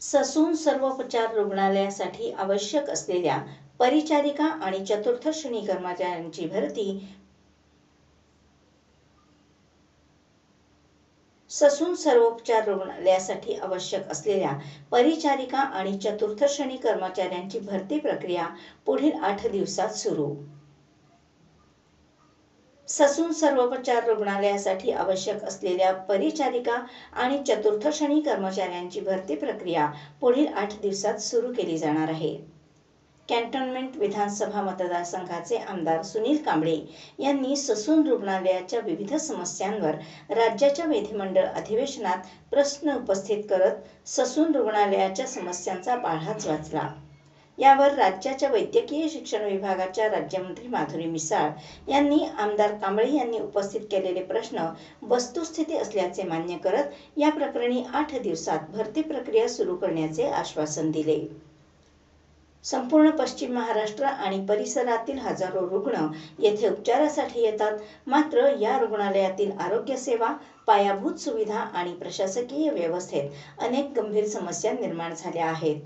Sassoon सर्वोपचार रुग्णालयासाठी आवश्यक असलेल्या परिचारिका आणि चतुर्थ श्रेणी कर्मचाऱ्यांची भरती ससून सर्वोपचार रुग्णालयासाठी आवश्यक असलेल्या परिचारिका आणि चतुर्थ श्रेणी कर्मचाऱ्यांची भरती प्रक्रिया पुढील आठ दिवसात सुरू. ससून सर्वोपचार रुग्णालयासाठी आवश्यक असलेल्या परिचारिका आणि चतुर्थ श्रेणी कर्मचाऱ्यांची भरती प्रक्रिया पुढील आठ दिवसात सुरू केली जाणार आहे. कॅन्टोन्मेंट विधानसभा मतदारसंघाचे आमदार सुनील कांबळे यांनी ससून रुग्णालयाच्या विविध समस्यांवर राज्याच्या विधिमंडळ अधिवेशनात प्रश्न उपस्थित करत ससून रुग्णालयाच्या समस्यांचा पाढाच वाचला. यावर राज्याच्या वैद्यकीय शिक्षण विभागाच्या राज्यमंत्री माधुरी मिसाळ यांनी आमदार कांबळे यांनी उपस्थित केलेले प्रश्न वस्तुस्थिती असल्याचे मान्य करत या प्रकरणी आठ दिवसात भरती प्रक्रिया सुरू करण्याचे आश्वासन दिले. संपूर्ण पश्चिम महाराष्ट्र आणि परिसरातील हजारो रुग्ण येथे उपचारासाठी येतात. मात्र या रुग्णालयातील आरोग्य सेवा पायाभूत सुविधा आणि प्रशासकीय व्यवस्थेत अनेक गंभीर समस्या निर्माण झाल्या आहेत.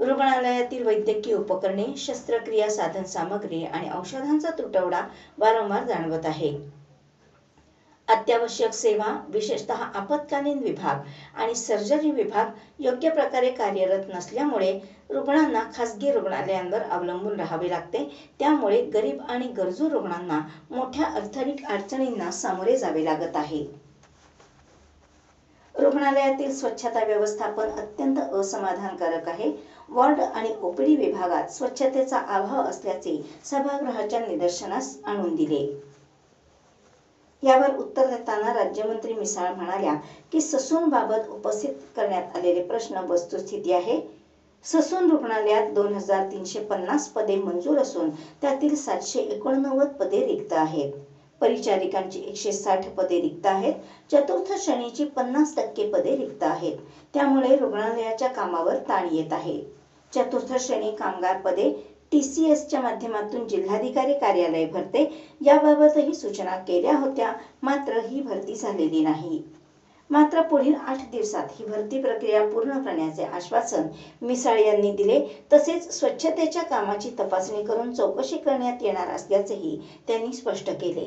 रुग्णालयातील वैद्यकीय उपकरणे शस्त्रक्रिया साधन सामग्री आणि औषधांचा तुटवडा वारंवार जाणवत आहे. अत्यावश्यक सेवा विशेषतः आपत्कालीन विभाग आणि सर्जरी विभाग योग्य प्रकारे कार्यरत नसल्यामुळे रुग्णांना खासगी रुग्णालयांवर अवलंबून राहावे लागते. त्यामुळे गरीब आणि गरजू रुग्णांना मोठ्या अर्थनिक अडचणींना सामोरे जावे लागत आहे. रुग्णालयातील स्वच्छता व्यवस्थापन अत्यंत असमाधानकारक आहे. वॉर्ड आणि ओपीडी विभागात स्वच्छतेचा अभाव असल्याचे सभागृहाच्या निदर्शनास आणून दिले. यावर उत्तर देताना राज्यमंत्री मिसाळ म्हणाल्या की ससून बाबत उपस्थित करण्यात आलेले प्रश्न वस्तुस्थिती आहे. ससून रुग्णालयात दोन हजार तीनशे पन्नास पदे मंजूर असून त्यातील सातशे एकोणनव्वद पदे रिक्त आहेत. परिचारिकांची एकशे साठ पदे रिक्त आहेत चतुर्थ श्रेणीची पन्नास टक्के पदे रिक्त आहेत. त्यामुळे रुग्णालयाच्या कामावर ताण येत आहे. चतुर्थ श्रेणी कामगार पदे टी सी एसच्या माध्यमातून जिल्हाधिकारी कार्यालय भरते. याबाबतही सूचना केल्या होत्या मात्र ही भरती झालेली नाही. मात्र पुढील आठ दिवसात ही भरती प्रक्रिया पूर्ण करण्याचे आश्वासन मिसाळ यांनी दिले. तसेच स्वच्छतेच्या कामाची तपासणी करून चौकशी करण्यात येणार असल्याचेही त्यांनी स्पष्ट केले.